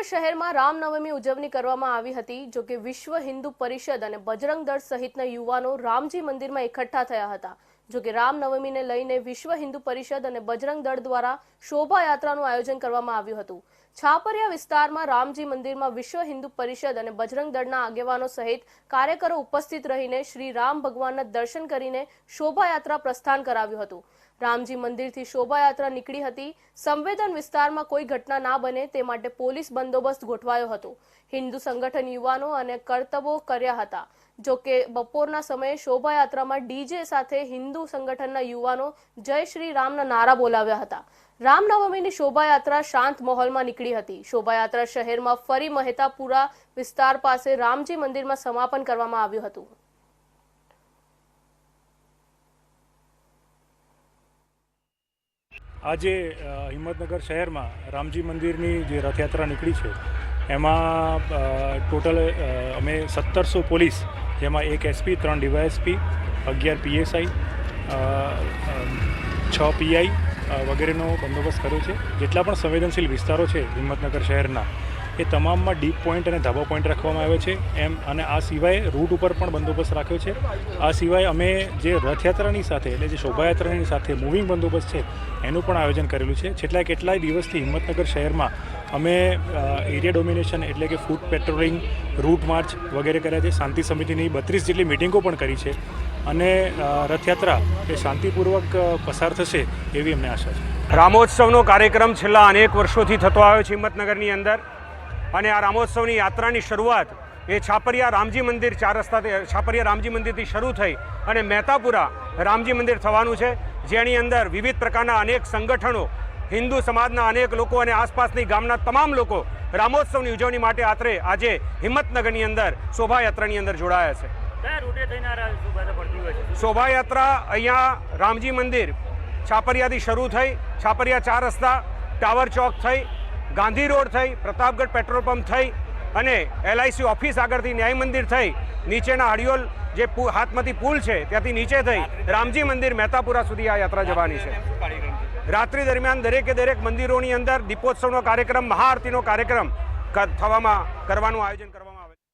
હિંમતનગર શહેરમાં રામનવમી ઉજવણી કરવામાં આવી હતી, જો કે વિશ્વ હિન્દુ પરિષદ અને બજરંગ દળ સહિતના યુવાનો રામજી મંદિરમાં એકઠા થયા હતા. જો કે રામનવમીને લઈને વિશ્વ હિન્દુ પરિષદ અને બજરંગ દળ દ્વારા શોભાયાત્રાનું આયોજન કરવામાં આવ્યું હતું. છાપરિયા વિસ્તારમાં રામજી મંદિરમાં વિશ્વ હિન્દુ પરિષદ અને બજરંગ દળના આગેવાનો સહિત કાર્યકરો ઉપસ્થિત રહીને શ્રી રામ ભગવાનના દર્શન કરીને શોભાયાત્રા પ્રસ્થાન કરાવ્યું હતું. રામજી મંદિરથી શોભાયાત્રા નીકળી હતી. સંવેદન વિસ્તારમાં કોઈ ઘટના ના બને તે માટે પોલીસ બંદોબસ્ત ગોઠવાયો હતો. હિન્દુ સંગઠન યુવાનો અને કરતબો કર્યા હતા. જો કે બપોરના સમયે શોભાયાત્રામાં ડીજે સાથે હિન્દુ સંગઠનના યુવાનો જય શ્રી રામના નારા બોલાવ્યા હતા. રામનવમીની શોભાયાત્રા શાંત માહોલમાં નીકળી હતી. શોભાયાત્રા શહેરમાં ફરી મહેતાપુરા વિસ્તાર પાસે રામજી મંદિરમાં સમાપન કરવામાં આવ્યું હતું. આજે હિંમતનગર શહેરમાં રામજી મંદિરની જે રથયાત્રા નીકળી છે, એમાં ટોટલ અમે સત્તરસો પોલીસ, જેમાં એક એસપી, ત્રણ ડીવાયએસપી, અગિયાર પીએસઆઈ છ પીઆઈ વગેરેનો બંદોબસ્ત કર્યો છે. જેટલા પણ સંવેદનશીલ વિસ્તારો છે હિંમતનગર શહેરના એ તમામમાં ડીપ પોઈન્ટ અને ધાબા પોઈન્ટ રાખવામાં આવ્યો છે. એમ અને આ સિવાય રૂટ ઉપર પણ બંદોબસ્ત રાખ્યો છે. આ સિવાય અમે જે રથયાત્રાની સાથે એટલે જે શોભાયાત્રાની સાથે મૂવિંગ બંદોબસ્ત છે, એનું પણ આયોજન કરેલું છે. છેલ્લા કેટલાય દિવસથી હિંમતનગર શહેરમાં અમે એરિયા ડોમિનેશન એટલે કે ફૂડ પેટ્રોલિંગ રૂટ માર્ચ વગેરે કર્યા છે. શાંતિ સમિતિની બત્રીસ જેટલી મિટિંગો પણ કરી છે. અને રથયાત્રા એ શાંતિપૂર્વક પસાર થશે એવી અમને આશા છે. રામોત્સવનો કાર્યક્રમ છેલ્લા અનેક વર્ષોથી થતો આવ્યો છે હિંમતનગરની અંદર. અને આ રામોત્સવની યાત્રાની શરૂઆત એ છાપરિયા રામજી મંદિર ચાર રસ્તાથી છાપરિયા રામજી મંદિરથી શરૂ થઈ અને મહેતાપુરા રામજી મંદિર થવાનું છે. જેની અંદર વિવિધ પ્રકારના અનેક સંગઠનો હિન્દુ સમાજના અનેક લોકો અને આસપાસની ગામના તમામ લોકો રામોત્સવની ઉજવણી માટે આત્રે આજે હિંમતનગરની અંદર શોભાયાત્રાની અંદર જોડાયા છે? શોભાયાત્રા અહીંયા રામજી મંદિર છાપરિયાથી શરૂ થઈ છાપરિયા ચાર રસ્તા ટાવર ચોક થઈ ગાંધી રોડ થઈ, પ્રતાપગઢ પેટ્રોલ પંપ થઈ અને એલઆઈસી ઓફિસ આગળથી ન્યાય મંદિર થઈ. નીચેના હડિયોલ જે હાથમાંથી પુલ છે, ત્યાંથી નીચે થઈ. રામજી મંદિર મહેતાપુરા સુધી આ યાત્રા જવાની છે. રાત્રિ દરમિયાન દરેકે દરેક મંદિરોની અંદર દીપોત્સવનો કાર્યક્રમ, મહાઆરતીનો કાર્યક્રમ થવામાં, કરવાનું આયોજન કરવામાં આવે છે.